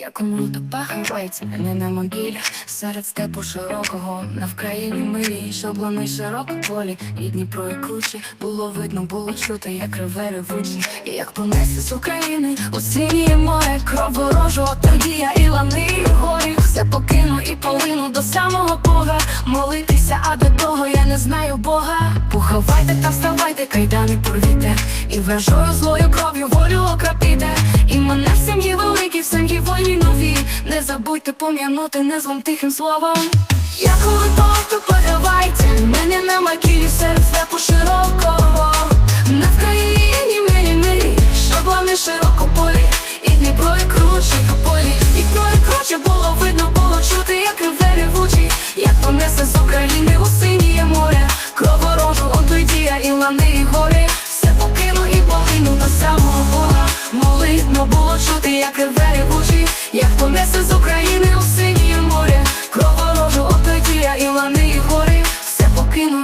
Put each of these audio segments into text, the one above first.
Як умрута пахається. Мене на могилі Серед степу широкого. На Вкраїні милі Шаблони широко полі. І Дніпро і кручі Було видно, було чути, як реве ревучі І як понесе з України у синє море Кров ворожу, тоді я і лани і горі. Все покину і полину до самого Бога. Молитися, а до того я не знаю Бога. Поховайте та вставайте, кайдани порвіте. І вражою злою кров'ю волю окропіте. І мене в сім'ї великій, в сім'ї нові Забудьте пом'янути незлом тихим словом. Я коли то поховайте Мене на макілі серед степу широкого На Вкраїні милі милі Шаблони широко полі. І Дніпро і круче по полі. Дніпро і круче було видно, було чути, як реве ревучий Як понесе з України у синє море. Кров ворожу, отойді я і лани, і гори. Все покину і полину на самого Бога. Молитно було чути, як реве ревучий Як понесе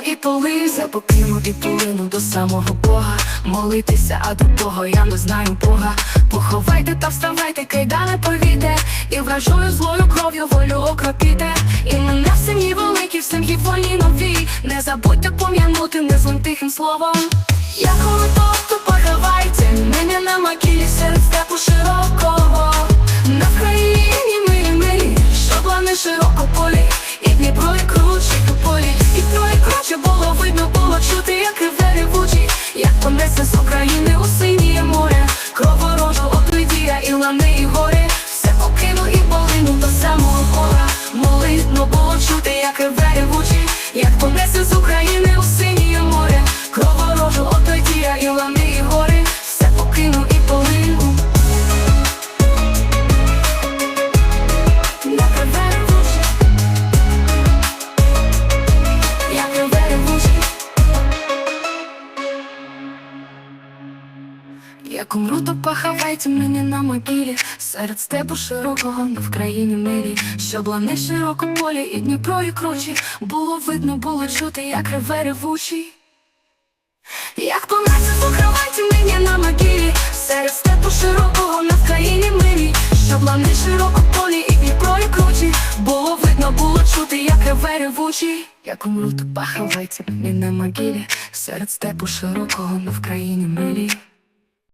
і коли покину і полину до самого Бога. Молитися, а до того я не знаю Бога. Поховайте та вставайте, кайдани повіте. І вражою злою кров'ю волю окропіте. І мене в сім'ї великій, в сім'ї волі нові. Не забудьте пом'янути незлим тихим словом. Я коли то, то з України у Як умру, то поховайте мене на могилі. Серед степу широкого, не в країні мирі. Щоб лани широко полі і Дніпро і кручі. Було видно, було чути, як реве ревучий. Як померся, покривайте мене на могилі. Серед степу широкого, на в країні мирі. Щоб лани широко полі і Дніпро і кручі. Було видно, було чути, як реве ревучий. Як умру, то поховайте мене на могилі. Серед степу широкого, на в країні мирі